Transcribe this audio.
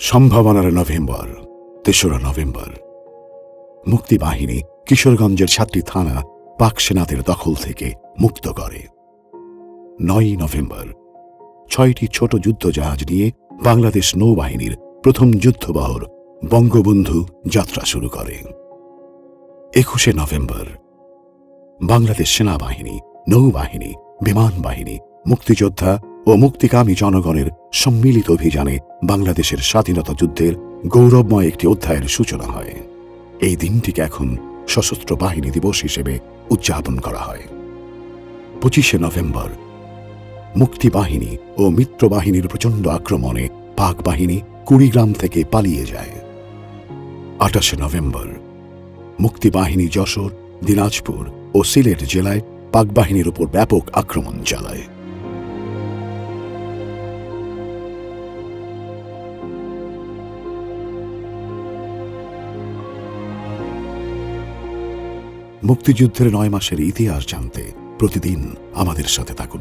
সম্ভাবনার নভেম্বর, তেসরা নভেম্বর। মুক্তিবাহিনী কিশোরগঞ্জের সাতটি থানা পাক সেনাদের দখল থেকে মুক্ত করে। নয় নভেম্বর, ছয়টি ছোট যুদ্ধজাহাজ নিয়ে বাংলাদেশ নৌবাহিনীর প্রথম যুদ্ধবহর বঙ্গবন্ধু যাত্রা শুরু করে। একুশে নভেম্বর, বাংলাদেশ সেনাবাহিনী, নৌবাহিনী, বিমান বাহিনী, মুক্তিযোদ্ধা ও মুক্তিকামী জনগণের সম্মিলিত অভিযানে বাংলাদেশের স্বাধীনতা যুদ্ধের গৌরবময় একটি অধ্যায়ের সূচনা হয়। এই দিনটিকে এখন সশস্ত্র বাহিনী দিবস হিসেবে উদযাপন করা হয়। পঁচিশে নভেম্বর মুক্তিবাহিনী ও মিত্রবাহিনীর প্রচণ্ড আক্রমণে পাক বাহিনী কুড়িগ্রাম থেকে পালিয়ে যায়। আঠাশে নভেম্বর মুক্তিবাহিনী যশোর, দিনাজপুর ও সিলেট জেলায় পাক বাহিনীর উপর ব্যাপক আক্রমণ চালায়। মুক্তিযুদ্ধের নয় মাসের ইতিহাস জানতে প্রতিদিন আমাদের সাথে থাকুন।